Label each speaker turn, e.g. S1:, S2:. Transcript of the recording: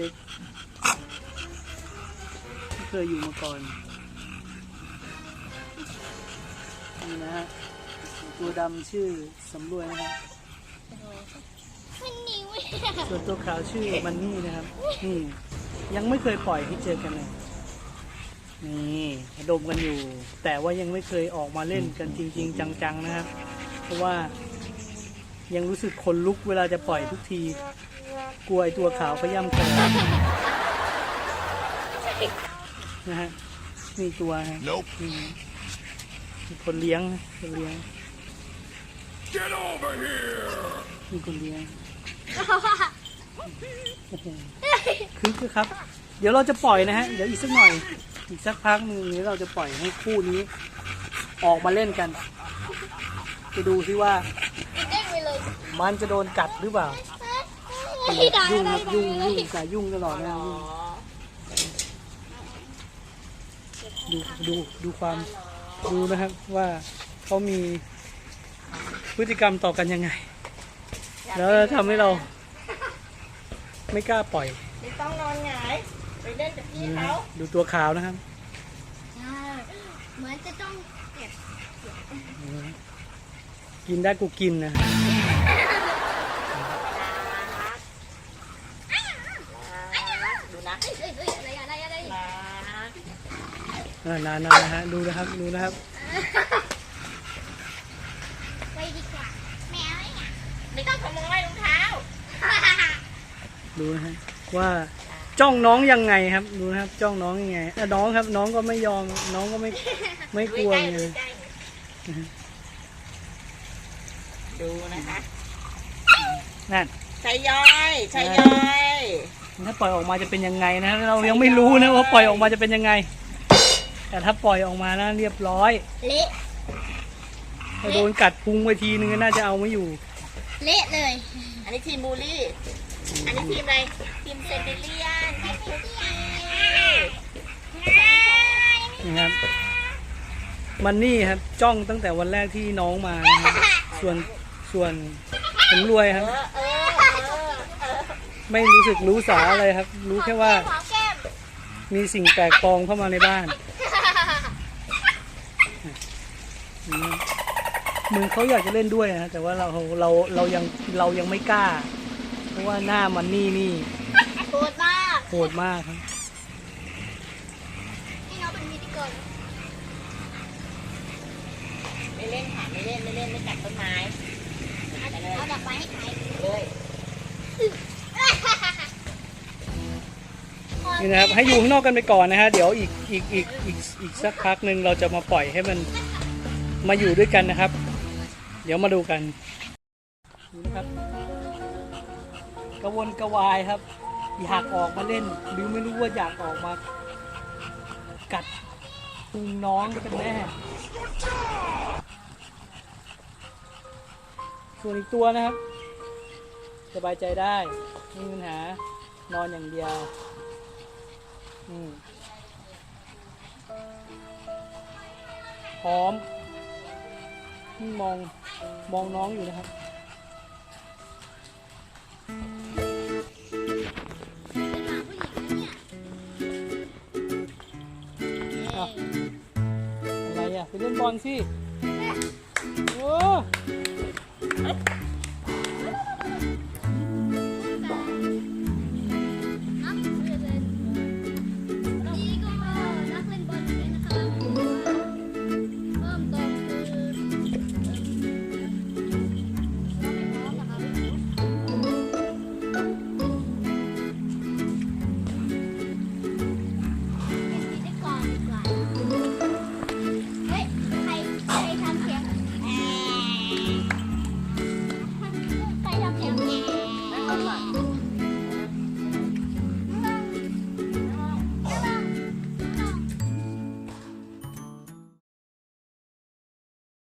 S1: เล็กเคยอยู่มาก่อน นี่นะฮะ ตัวดำชื่อสำรวยนะครับส่วนตัวขาวชื่อมันนี่นะครับ นี่ ยังไม่เคยปล่อยให้เจอกันเลย นี่ดมกันอยู่ แต่ว่ายังไม่เคยออกมาเล่นกันจริง ๆ จังๆนะครับ เพราะว่ายังรู้สึกขนลุกเวลาจะปล่อยทุกที กลัวไอตัวขาวขย่ำคอนะฮะนี่ตัวฮะ
S2: Nope.
S1: นี่มีคนเลี้ยงนะคนเลี้ยง
S2: Get over here!
S1: มีคนเลี้ยงโอ้โหคือคือครับ เดี๋ยวเราจะปล่อยนะฮะ เดี๋ยวอีกสักหน่อย อีกสักพักหนึ่งเดี๋ยวเราจะปล่อยให้คู่นี้ ออกมาเล่นกัน จะดูซิว่า
S3: เด้งไปเลย
S1: มันจะโดนกัดหรือเปล่า
S3: ไม่ได้
S1: ยุ่ง
S3: ได้
S1: ครับยุ่งยุ่งสายยุ่งตลอดนะยุ่งดูดูดูความดูนะครับว่าเขามีพฤติกรรมต่อกันยังไง แล้วทำให้เรา ไม่กล้าปล่อย
S4: ไม่ต้องนอนหงายไปเล่นกับพี่เขา
S1: ดูตัวขาวนะครับ
S3: เหมือนจะต้องเก็บ
S1: กินได้กูกินนะ
S4: ดูนะ
S3: เฮ้ยเฮ้ยเฮ้ยอะไรอะไรอะไร
S4: นะ
S1: เออนานๆนะฮะดูนะครับดูนะครับ
S3: ไปดีกว่าแมวไอ้เนี่ย
S4: ไม่ต้องขโมยรองเท้า
S1: ดูนะฮะว่าจ้องน้องยังไงครับ ดูนะครับ จ้องน้องยังไงอะน้องครับ น้องก็ไม่ยอม น้องก็ไม่ไม่กลัว
S4: ดู
S1: ไง
S4: ใกล้ๆดูใกล้ๆดูนะคะ
S1: นั่น
S4: ชายย้อยชายย้อย
S1: ถ้าปล่อยออกมาจะเป็นยังไงนะ เรายังไม่รู้นะว่าปล่อยออกมาจะเป็นยังไง แต่ถ้าปล่อยออกมานะเรียบร้อย
S3: เละ
S1: ถ้าโดนกัดพุงไปทีนึงก็น่าจะเอาไม่อยู่
S3: เละเลย
S4: อันนี้ทีมบูลลี่ อันนี้ทีมอะไร ทีมเซนเดเลียนทีมคุกกี้
S1: นะครับมันนี่ครับจ้องตั้งแต่วันแรกที่น้องมานะครับส่วนส่วนผมรวยครับ
S4: เออเออเออเออ
S1: ไม่รู้สึกรู้สาอะไรครับ รู้แค่ว่า
S3: หอมแก้ม
S1: มีสิ่งแปลกปลอมเข้ามาในบ้านอืมเหมือนเขาอยากจะเล่นด้วยนะแต่ว่าเราเราเรายังเรายังไม่กล้า เพราะว่าหน้ามันนี่นี่
S3: โหดมาก
S1: โหดมากครับ
S3: ให้น้องเป็นพิธีกร
S4: ไม่เล่นค่ะไม่เล่นไม่เล่นไม่กัดต้นไม้ไปเลย
S3: เอาดอกไม้ให้ใคร
S4: เลย
S1: นี่นะครับให้อยู่ข้างนอกกันไปก่อนนะฮะเดี๋ยวอีกอีกอีกอีกอีกสักพักหนึ่งเราจะมาปล่อยให้มันมาอยู่ด้วยกันนะครับ เดี๋ยวมาดูกันดูนะครับกระวนกระวายครับ อยากออกมาเล่น หรือไม่รู้ว่าอยากออกมา กัดพุงน้องกันแน่ส่วนอีกตัวนะครับ สบายใจได้ไม่มีปัญหานอนอย่างเดียว พร้อมนี่มองมองน้องอยู่นะครับอะไรอะ ไปเล่นบอลสิ